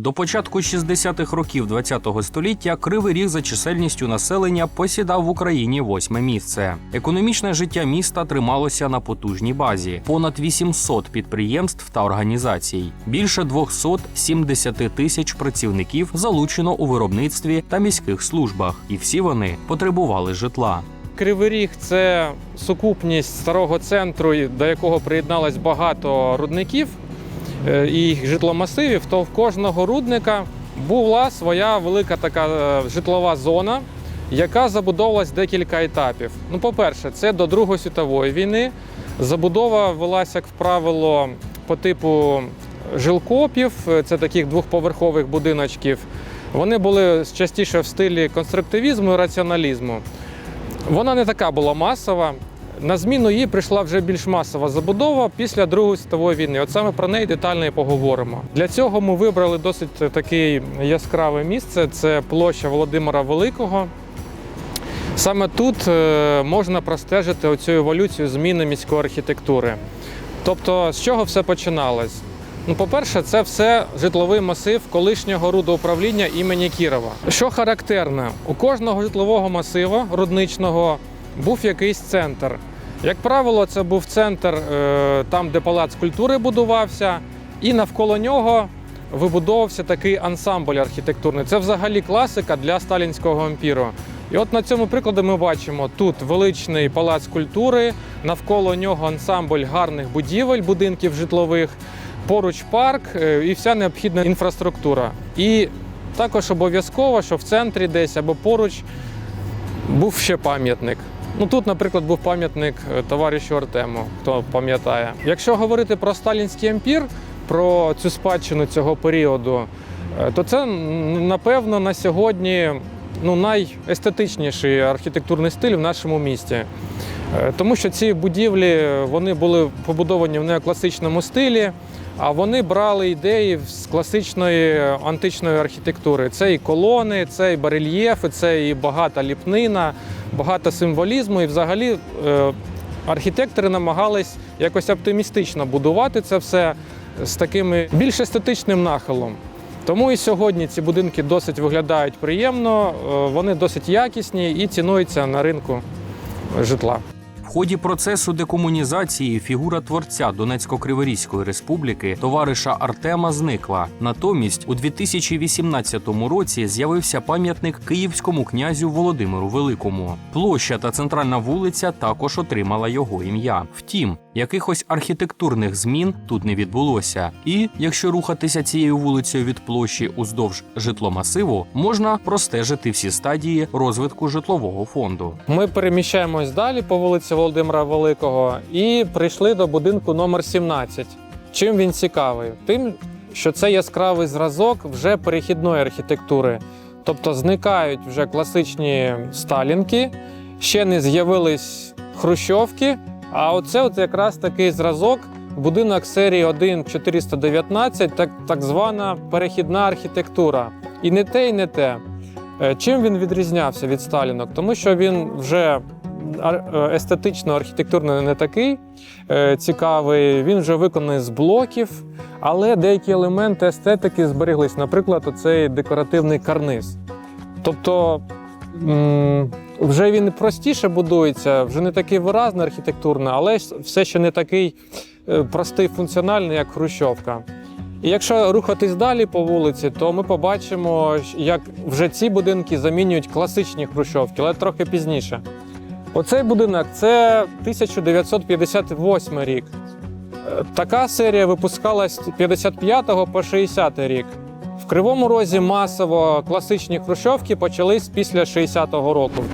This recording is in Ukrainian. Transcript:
До початку 60-х років ХХ століття Кривий Ріг за чисельністю населення посідав в Україні восьме місце. Економічне життя міста трималося на потужній базі: понад 800 підприємств та організацій, більше 270 тисяч працівників залучено у виробництві та міських службах, і всі вони потребували житла. Кривий Ріг це сукупність старого центру, до якого приєдналось багато рудників і житломасивів. То в кожного рудника була своя велика така е, житлова зона, яка забудовувалась декілька етапів. Ну, по-перше, це до Другої світової війни. Забудова велася, як правило, по типу жилкопів, е, це таких двохповерхових будиночків. Вони були частіше в стилі конструктивізму і раціоналізму. Вона не така була масова. На зміну їй прийшла вже більш масова забудова після Другої світової війни. От саме про неї детально і поговоримо. Для цього ми вибрали досить таке яскраве місце. Це площа Володимира Великого. Саме тут е, можна простежити оцю еволюцію зміни міської архітектури. Тобто, з чого все починалось? Ну, по-перше, це все житловий масив колишнього рудоуправління імені Кірова. Що характерно, у кожного житлового масиву рудничного був якийсь центр. Як правило, це був центр е, там, де палац культури будувався, і навколо нього вибудовувався такий ансамбль архітектурний. Це взагалі класика для сталінського ампіру. І от на цьому прикладі ми бачимо тут величний палац культури, навколо нього ансамбль гарних будівель, будинків житлових, поруч парк е, і вся необхідна інфраструктура. І також обов'язково, що в центрі десь або поруч був ще пам'ятник. Ну тут, наприклад, був пам'ятник е, товаришу Артему, хто пам'ятає. Якщо говорити про сталінський ампір, про цю спадщину цього періоду, е, то це напевно на сьогодні ну, найестетичніший архітектурний стиль в нашому місті. Е, Тому що ці будівлі вони були побудовані в неокласичному стилі, а вони брали ідеї з класичної античної архітектури. Це і колони, це і барельєфи, це і багата ліпнина, багато символізму. І взагалі е, архітектори намагались якось оптимістично будувати це все з такими більш естетичним нахилом. Тому і сьогодні ці будинки досить виглядають приємно, е, вони досить якісні і цінуються на ринку житла. В ході процесу декомунізації фігура творця Донецько-Криворізької республіки товариша Артема зникла. Натомість у 2018 році з'явився пам'ятник київському князю Володимиру Великому. Площа та центральна вулиця також отримала його ім'я. Втім, якихось архітектурних змін тут не відбулося. І якщо рухатися цією вулицею від площі уздовж житломасиву, можна простежити всі стадії розвитку житлового фонду. Ми переміщаємось далі по вулиці Володимира Великого і прийшли до будинку номер 17. Чим він цікавий? Тим, що це яскравий зразок вже перехідної архітектури. Тобто зникають вже класичні сталінки, ще не з'явились хрущовки. А оце от якраз такий зразок, будинок серії 1 419, так, так звана перехідна архітектура. І не те, і не те. Е, Чим він відрізнявся від сталінок? Тому що він вже естетично, архітектурно не такий е, цікавий. Він вже виконаний з блоків, але деякі елементи естетики збереглись. Наприклад, оцей декоративний карниз. Тобто вже він простіше будується, вже не такий виразний архітектурно, але все ще не такий е, простий функціональний, як Хрущовка. І якщо рухатись далі по вулиці, то ми побачимо, як вже ці будинки замінюють класичні хрущовки, але трохи пізніше. Оцей будинок це 1958 рік. Е, Така серія випускалась з 55 по 60 рік. В Кривому Розі масово класичні хрущовки почались після 60-го року.